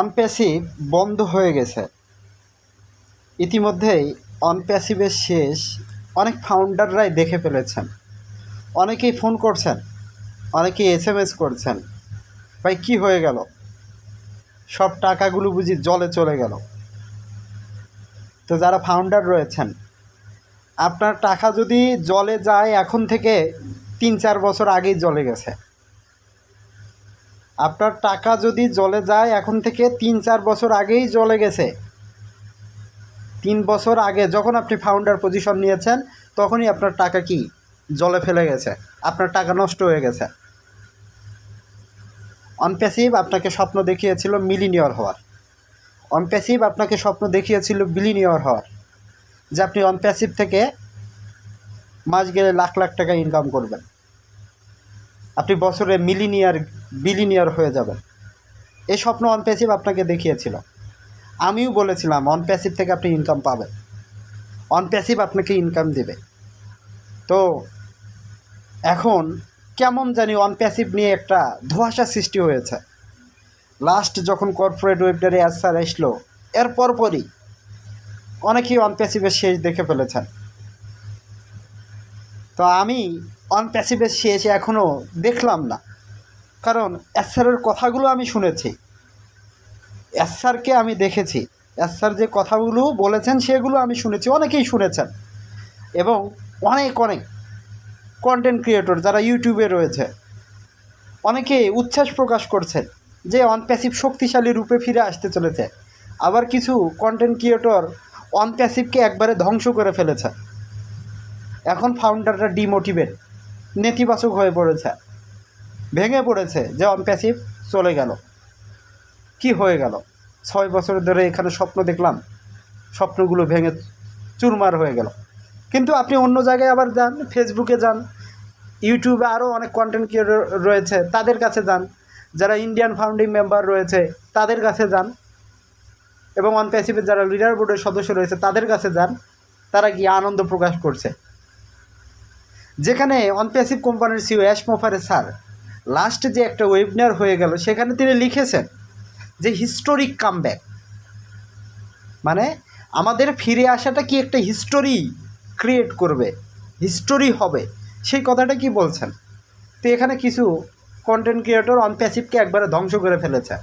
অনপ্যাসিভ বন্ধ হয়ে গেছে। ইতিমধ্যেই অনপ্যাসিভের শেষ অনেক ফাউন্ডাররাই দেখে ফেলেছেন। অনেকেই ফোন করছেন, অনেকেই এস এম এস করছেন, ভাই, কী হয়ে গেল? সব টাকাগুলো বুঝি জলে চলে গেল। তো যারা ফাউন্ডার রয়েছেন, আপনার টাকা যদি জলে যায়, এখন থেকে তিন চার বছর আগেই জলে গেছে। আপনার টাকা যদি জলে যায়, এখন থেকে তিন, চার বছর আগেই জলে গেছে। তিন বছর আগে যখন আপনি ফাউন্ডার পজিশন নিয়েছেন, তখনই আপনার টাকা কি? জলে ফেলে গেছে। আপনার টাকা নষ্ট হয়ে গেছে। অনপ্যাসিভ আপনাকে স্বপ্ন দেখিয়েছিল মিলিনিয়র হওয়ার। অনপ্যাসিভ আপনাকে স্বপ্ন দেখিয়েছিল বিলিনিয়র হওয়ার। যে আপনি অনপ্যাসিভ থেকে মাস গেলে লাখ লাখ টাকা ইনকাম করবেন। আপনি বছরে মিলিনিয়ার বিলিনিয়ার হয়ে যাবেন। এই স্বপ্ন অনপ্যাসিভ আপনাকে দেখিয়েছিল। আমিও বলেছিলাম অনপ্যাসিভ থেকে আপনি ইনকাম পাবেন। অনপ্যাসিভ আপনাকে ইনকাম দেবে। তো এখন কেমন জানি অনপ্যাসিভ নিয়ে একটা ধোঁয়াশা সৃষ্টি হয়েছে। লাস্ট যখন কর্পোরেট ওয়েবডারে অ্যাসার আসলো এর পরপরই অনেকেই অনপ্যাসিভের শেষ দেখে ফেলেছেন। তো আমি অনপ্যাসিভের শেষ এখনও দেখলাম না। কারণ অ্যাসারের কথাগুলো আমি শুনেছি। অ্যাসারকে আমি দেখেছি। অ্যাসার যে কথাগুলো বলেছেন, সেগুলো আমি শুনেছি। অনেকেই শুনেছেন। এবং অনেক অনেক কন্টেন্ট ক্রিয়েটর যারা ইউটিউবে রয়েছে অনেকেই উচ্ছ্বাস প্রকাশ করছেন যে অনপ্যাসিভ শক্তিশালী রূপে ফিরে আসতে চলেছে। আবার কিছু কন্টেন্ট ক্রিয়েটর অনপ্যাসিভকে একবারে ধ্বংস করে ফেলেছে। এখন ফাউন্ডাররা ডিমোটিভেট নেতিবাচক হয়ে পড়েছে। ভেঙে পড়েছে, যে অনপ্যাসিভ চলে গেল। কি হয়ে গেল? ছয় বছর ধরে এখানে স্বপ্ন দেখলাম, স্বপ্নগুলো ভেঙে চুরমার হয়ে গেল। কিন্তু আপনি অন্য জায়গায় আবার যান ফেসবুকে যান ইউটিউবে আরও অনেক কন্টেন্ট ক্রিয়েটর রয়েছে, তাদের কাছে যান। যারা ইন্ডিয়ান ফাউন্ডিং মেম্বার রয়েছে, তাদের কাছে যান। এবং অনপ্যাসিভের যারা লিডার বোর্ডের সদস্য রয়েছে, তাদের কাছে যান। তারা গিয়ে আনন্দ প্রকাশ করছে। যেখানে অনপ্যাসিভ কোম্পানির সিও অ্যাশ মোফারে স্যার লাস্টে যে একটা ওয়েবিনার হয়ে গেল, সেখানে তিনি লিখেছেন যে হিস্টোরিক কামব্যাক মানে আমাদের ফিরে আসাটা কি একটা হিস্টোরি ক্রিয়েট করবে? হিস্টোরি হবে। সেই কথাটা কি বলছেন? তো এখানে কিছু কন্টেন্ট ক্রিয়েটর অনপ্যাসিভকে একবারে ধ্বংস করে ফেলেছে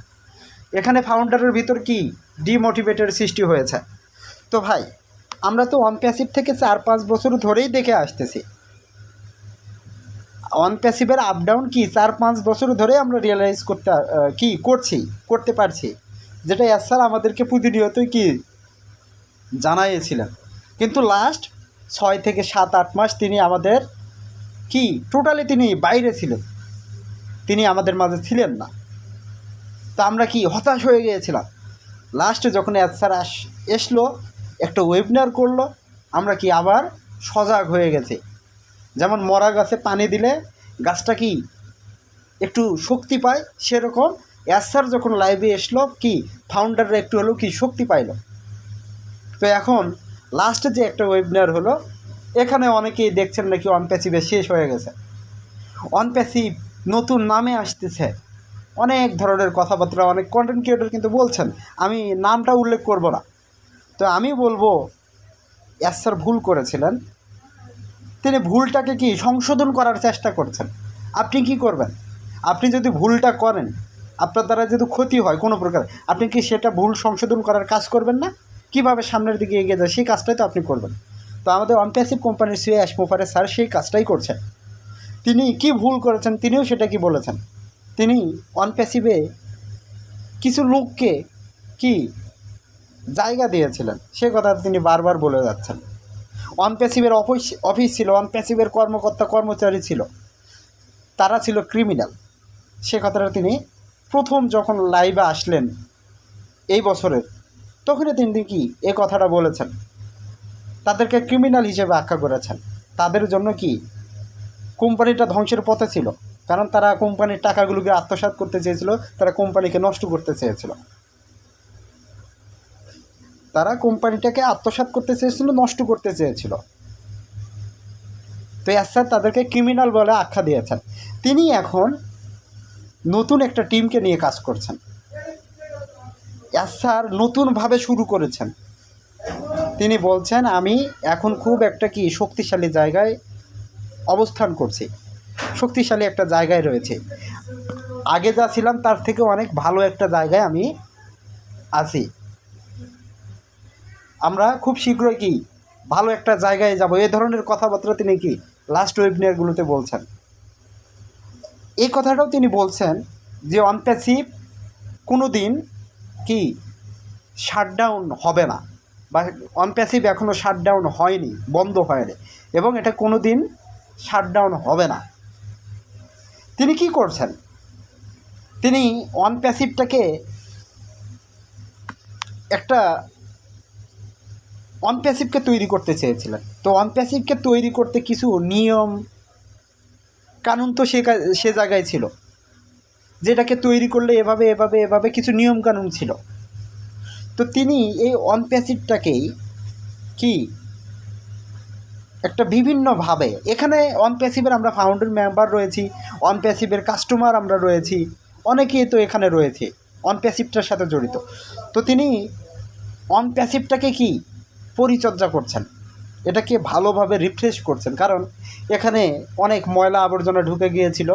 এখানে ফাউন্ডারের ভিতর কি ডিমোটিভেটের সৃষ্টি হয়েছে? তো ভাই, আমরা তো অনপ্যাসিভ থেকে চার পাঁচ বছর ধরেই দেখে আসতেছি। অনপ্যাসিভের আপ ডাউন কি? চার, পাঁচ বছর ধরে আমরা রিয়েলাইজ করতে কি করছি, করতে পারছি। যেটা এস স্যার আমাদেরকে প্রতিনিয়তই কি জানাইয়েছিলেন। কিন্তু লাস্ট ছয় থেকে সাত, আট মাস তিনি আমাদের কি টোটালি তিনি বাইরে ছিলেন। তিনি আমাদের মাঝে ছিলেন না। তা আমরা কি হতাশ হয়ে গিয়েছিলাম। লাস্টে যখন এস স্যার আস, এসলো, একটা ওয়েবিনার করল, আমরা কি আবার সজাগ হয়ে গেছি। যেমন মরা গাছে পানি দিলে গাছটা কি একটু শক্তি পায়, সেরকম স্যার যখন লাইভে এসলো, কি ফাউন্ডাররা একটু হলেও কি শক্তি পাইলো। তো এখন লাস্টে যে একটা ওয়েবিনার হলো, এখানে অনেকেই দেখছেন নাকি অনপ্যাসিভে শেষ হয়ে গেছে। অনপ্যাসিভ নতুন নামে আসতেছে। অনেক ধরনের কথাবার্তা, অনেক কন্টেন্ট ক্রিয়েটর কিন্তু বলছেন, আমি নামটা উল্লেখ করব না। তো আমি বলব স্যার ভুল করেছিলেন। তিনি ভুলটাকে কি সংশোধন করার চেষ্টা করছেন? আপনি কি করবেন? আপনি যদি ভুলটা করেন, আপনার দ্বারা যদি ক্ষতি হয় কোনো প্রকার, আপনি কি সেটা ভুল সংশোধন করার কাজ করবেন না? কীভাবে সামনের দিকে এগিয়ে যায় সেই কাজটাই তো আপনি করবেন। তো আমাদের অনপ্যাসিভ কোম্পানির সিও অ্যাশমোফারে স্যার সেই কাজটাই করছেন। তিনি কি ভুল করেছেন তিনিও সেটা কি বলেছেন? তিনি অনপ্যাসিভে কিছু লোককে কি জায়গা দিয়েছিলেন? সে কথা তিনি বারবার বলে যাচ্ছেন। অনপ্যাসিভের অফিস অফিস ছিল অনপ্যাসিভের কর্মকর্তা, কর্মচারী ছিল। তারা ছিল ক্রিমিনাল সে কথাটা তিনি প্রথম যখন লাইভে আসলেন এই বছরের, তখনই তিনি কি এ কথাটা বলেছেন। তাদেরকে ক্রিমিনাল হিসেবে আখ্যা করেছেন। তাদের জন্য কি কোম্পানিটা ধ্বংসের পথে ছিল? কারণ তারা কোম্পানির টাকাগুলোকে আত্মসাৎ করতে চেয়েছিল, তারা কোম্পানিকে নষ্ট করতে চেয়েছিল। তারা কোম্পানিটাকে আত্মসাৎ করতে চেয়েছিল, নষ্ট করতে চেয়েছিল। তো স্যার তাদেরকে ক্রিমিনাল বলে আখ্যা দিয়েছেন। তিনি এখন নতুন একটা টিমকে নিয়ে কাজ করছেন। স্যার নতুনভাবে শুরু করেছেন। তিনি বলছেন, আমি এখন খুব একটা কি শক্তিশালী জায়গায় অবস্থান করছি। শক্তিশালী একটা জায়গায় রয়েছে। আগে যা ছিলাম তার থেকে অনেক ভালো একটা জায়গায় আমি আছি। আমরা খুব শীঘ্রই কি ভালো একটা জায়গায় যাব। এই ধরনের কথাবার্তা তিনি কি লাস্ট ওয়েবিনারগুলোতে বলছেন। এই কথাটাও তিনি বলছেন যে অনপ্যাসিভ কোনো দিন কি শাটডাউন হবে না বা অনপ্যাসিভ এখনও শাটডাউন হয়নি, বন্ধ হয়নি এবং এটা কোনো দিন শাটডাউন হবে না। তিনি কি করছেন? তিনি অনপ্যাসিভটাকে একটা অনপ্যাসিভকে তৈরি করতে চেয়েছিলেন। তো অনপ্যাসিভকে তৈরি করতে কিছু নিয়ম, কানুন তো সে সে জায়গায় ছিল। যেটাকে তৈরি করলে এভাবে এভাবে এভাবে কিছু নিয়ম কানুন ছিল। তো তিনি এই অনপ্যাসিভটাকেই কি? একটা বিভিন্নভাবে, এখানে অনপ্যাসিভের আমরা ফাউন্ডার মেম্বার রয়েছি অনপ্যাসিভের কাস্টমার আমরা রয়েছি, অনেকেই তো এখানে রয়েছে অনপ্যাসিভটার সাথে জড়িত। তো তিনি অনপ্যাসিভটাকে কি? পরিচর্যা করছেন। এটাকে ভালোভাবে রিফ্রেশ করছেন। কারণ এখানে অনেক ময়লা আবর্জনা ঢুকে গিয়েছিল,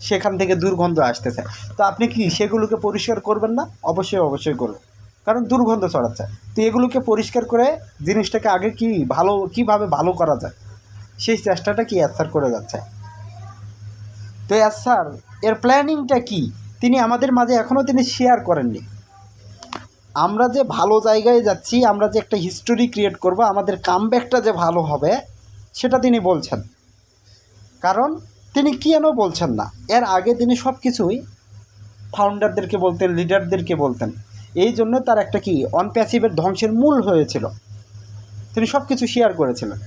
সেখান থেকে দুর্গন্ধ আসতেছে। তো আপনি কি সেগুলোকে পরিষ্কার করবেন না? অবশ্যই অবশ্যই করবেন কারণ দুর্গন্ধ ছড়াচ্ছে। তো এগুলোকে পরিষ্কার করে জিনিসটাকে আগে কি ভালো, কীভাবে ভালো করা যায়? সেই চেষ্টাটা কি স্যার করে যাচ্ছে? তো স্যার এর প্ল্যানিংটা কি? তিনি আমাদের মাঝে এখনও তিনি শেয়ার করেননি। আমরা যে ভালো জায়গায় যাচ্ছি, আমরা যে একটা হিস্টোরি ক্রিয়েট করব, আমাদের কামব্যাকটা যে ভালো হবে, সেটা তিনি বলছেন। কারণ তিনি কেন বলছেন না? এর আগে তিনি সব কিছুই ফাউন্ডারদেরকে বলতেন লিডারদেরকে বলতেন। এই জন্য তার একটা কি অনপ্যাসিভের ধ্বংসের মূল হয়েছিল। তিনি সব কিছু শেয়ার করেছিলেন।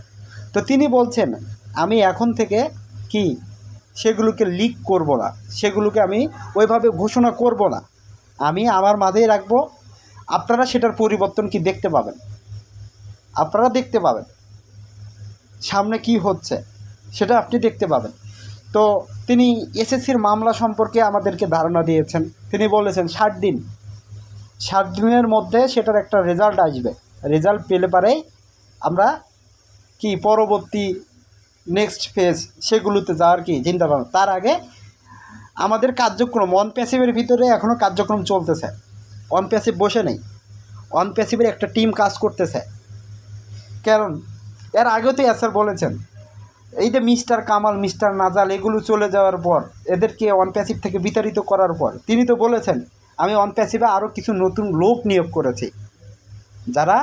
তো তিনি বলছেন, আমি এখন থেকে কি, সেগুলোকে লিক করব না। সেগুলোকে আমি ওইভাবে ঘোষণা করব না। আমি আমার মাঝেই রাখব আপনারা সেটার পরিবর্তন কি দেখতে পাবেন? আপনারা দেখতে পাবেন। সামনে কি হচ্ছে, সেটা আপনি দেখতে পাবেন। তো তিনি এসএসসির মামলা সম্পর্কে আমাদেরকে ধারণা দিয়েছেন। তিনি বলেছেন, ষাট দিন। ষাট দিনের মধ্যে সেটার একটা রেজাল্ট আসবে। রেজাল্ট পেলে পারে আমরা কি পরবর্তী নেক্সট ফেজ সেগুলোতে যাওয়ার কি চিন্তা ভাবনা? তার আগে আমাদের কার্যক্রম অন প্যাসিভের ভিতরে এখনও কার্যক্রম চলতেছে। অন প্যাসিভ বসে নেই। অন প্যাসিভের একটা টিম কাজ করতেছে। কারণ, এর আগেও তো স্যার বলেছেন, এই যে মিস্টার কামাল মিস্টার নাজাল, এগুলো চলে যাওয়ার পর, এদেরকে অন প্যাসিভ থেকে বিতাড়িত করার পর, তিনি তো বলেছেন, আমি অন প্যাসিভে আরও কিছু নতুন লোক নিয়োগ করেছি, যারা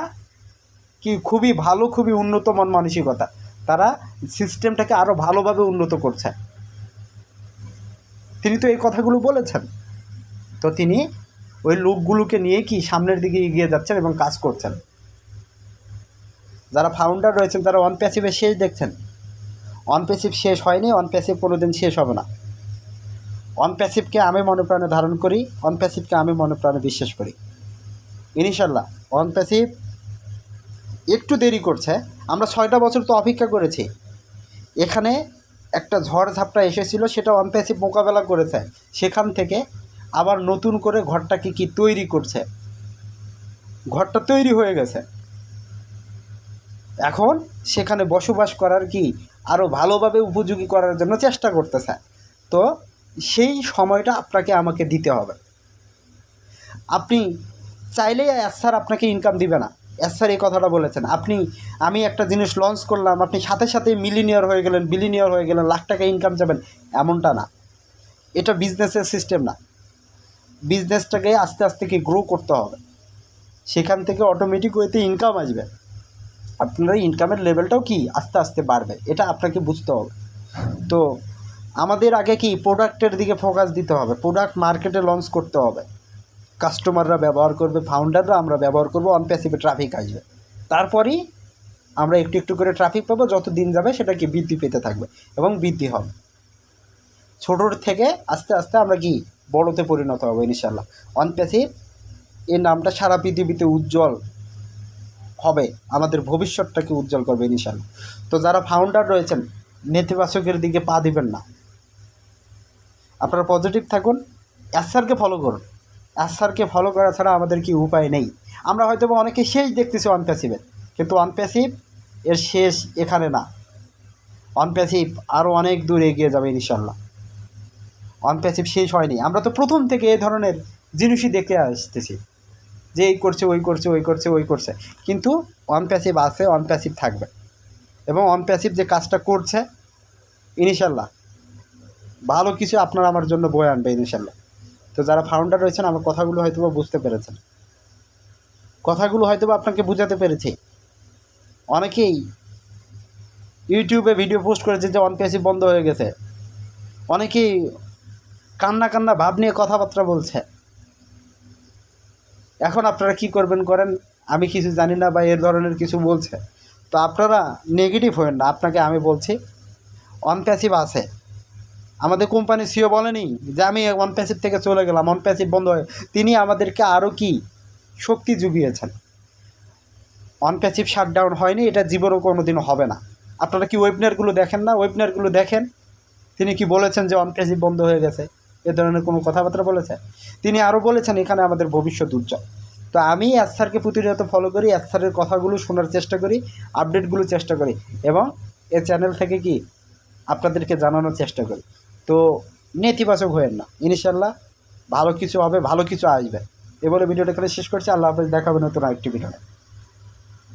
কি খুবই ভালো, খুবই উন্নত মন মানসিকতা, তারা সিস্টেমটাকে আরও ভালোভাবে উন্নত করছে। তিনি তো এই কথাগুলো বলেছেন। তো তিনি ওই লোকগুলোকে নিয়ে কি সামনের দিকে এগিয়ে যাচ্ছেন এবং কাজ করছেন? যারা ফাউন্ডার রয়েছেন, তারা অন প্যাসিভে শেষ দেখছেন। অন প্যাসিভ শেষ হয়নি অন প্যাসিভ কোনো দিন শেষ হবে না। অন প্যাসিভকে আমি মনোপ্রাণে ধারণ করি অন প্যাসিভকে আমি মনোপ্রাণে বিশ্বাস করি। ইনশাল্লাহ অন প্যাসিভ একটু দেরি করছে। আমরা ছয়টা বছর তো অপেক্ষা করেছি। এখানে একটা ঝড় ঝাপটা এসেছিল, সেটা অনপ্যাসিভ মোকাবেলা করেছে। সেখান থেকে আবার নতুন করে ঘরটাকে কি তৈরি করছে? ঘরটা তৈরি হয়ে গেছে। এখন সেখানে বসবাস করার কি আরও ভালোভাবে উপযোগী করার জন্য চেষ্টা করতেছে। তো সেই সময়টা আপনাকে আমাকে দিতে হবে। আপনি চাইলেই স্যার আপনাকে ইনকাম দিবে না। স্যার এই কথাটা বলেছেন। আপনি, আমি একটা জিনিস লঞ্চ করলাম, আপনি সাথে সাথে মিলিনিয়র হয়ে গেলেন বিলিনিয়র হয়ে গেলেন, লাখ টাকা ইনকাম যাবেন এমনটা না। এটা বিজনেসের সিস্টেম না। বিজনেসটাকে আস্তে আস্তে কি গ্রো করতে হবে? সেখান থেকে অটোমেটিক ওয়েতে ইনকাম আসবে। আপনার ইনকামের লেভেলটাও কি? আস্তে আস্তে বাড়বে। এটা আপনাকে বুঝতে হবে। তো আমাদের আগে কি প্রোডাক্টের দিকে ফোকাস দিতে হবে। প্রোডাক্ট মার্কেটে লঞ্চ করতে হবে। কাস্টমাররা ব্যবহার করবে ফাউন্ডাররা আমরা ব্যবহার করব অনপ্যাসিভে ট্রাফিক আসবে। তারপরেই আমরা একটু একটু করে ট্রাফিক পাবো, যত দিন যাবে সেটা কি বৃদ্ধি পেতে থাকবে এবং বৃদ্ধি হবে। ছোটোর থেকে আস্তে আস্তে আমরা কি বড়তে পরিণত হবে ইনশাল্লাহ অনপ্যাসিভ এই নামটা সারা পৃথিবীতে উজ্জ্বল হবে, আমাদের ভবিষ্যৎটাকে উজ্জ্বল করবে ইনশাল্লাহ তো যারা ফাউন্ডার রয়েছেন, নেতিবাচকের দিকে পা দিবেন না। আপনারা পজিটিভ থাকুন অ্যাসারকে ফলো করুন। স্যারকে ফলো করা ছাড়া আমাদের কি উপায় নেই? আমরা হয়তো অনেকে শেষ দেখতেছি ওয়ান প্যাসিভের কিন্তু ওয়ান প্যাসিভ এর শেষ এখানে না। ওয়ান প্যাসিভ আরও অনেক দূর এগিয়ে যাবে ইনশাল্লাহ ওয়ান প্যাসিভ শেষ হয়নি। আমরা তো প্রথম থেকে এই ধরনের জিনিসই দেখে আসতেছি। যে এই করছে, ওই করছে ওই করছে ওই করছে। কিন্তু ওয়ান প্যাসিভ আছে ওয়ান প্যাসিভ থাকবে। এবং ওয়ান প্যাসিভ যে কাজটা করছে ইনশাল্লাহ ভালো কিছু আপনারা আমার জন্য বয়ে আনবে ইনশাল্লাহ তো যারা ফাউন্ডার রয়েছেন, আমার কথাগুলো হয়তো বা বুঝতে পেরেছেন। কথাগুলো হয়তো বা আপনাকে বোঝাতে পেরেছি। অনেকেই ইউটিউবে ভিডিও পোস্ট করেছে যে ওয়ান প্যাসিভ বন্ধ হয়ে গেছে। অনেকেই কান্না কান্না ভাব নিয়ে কথাবার্তা বলছে। এখন আপনারা কি করবেন করেন? আমি কিছু জানি না বা এর ধরনের কিছু বলছে। তো আপনারা নেগেটিভ হবেন না, আপনাকে আমি বলছি অন প্যাসিভ আছে। আমাদের কোম্পানি সিও বলেনি যে আমি অন প্যাসিভ থেকে চলে গেলাম অন প্যাসিভ বন্ধ হয়ে তিনি আমাদেরকে আরও কি? শক্তি জুগিয়েছেন। অন প্যাসিভ শাটডাউন হয়নি, এটা জীবনও কোনো দিনও হবে না। আপনারা কি ওয়েবনারগুলো দেখেন না? ওয়েবনারগুলো দেখেন। তিনি কি বলেছেন যে অন প্যাসিভ বন্ধ হয়ে গেছে? এ ধরনের কোনো কথাবার্তা বলেছে? তিনি আরও বলেছেন, এখানে আমাদের ভবিষ্যৎ উজ্জ্বল। তো আমি স্যারকে প্রতিনিয়ত ফলো করি স্যারের কথাগুলো শোনার চেষ্টা করি আপডেটগুলো চেষ্টা করি এবং এ চ্যানেল থেকে কি আপনাদেরকে জানানোর চেষ্টা করি। তো নেতিবাচক হয়েন না। ইনশাল্লাহ ভালো কিছু হবে, ভালো কিছু আসবে। এ বলে ভিডিওটা এখানে শেষ করছি। আল্লাহ হাফেজ দেখাবেন নতুন আরেকটি ভিডিও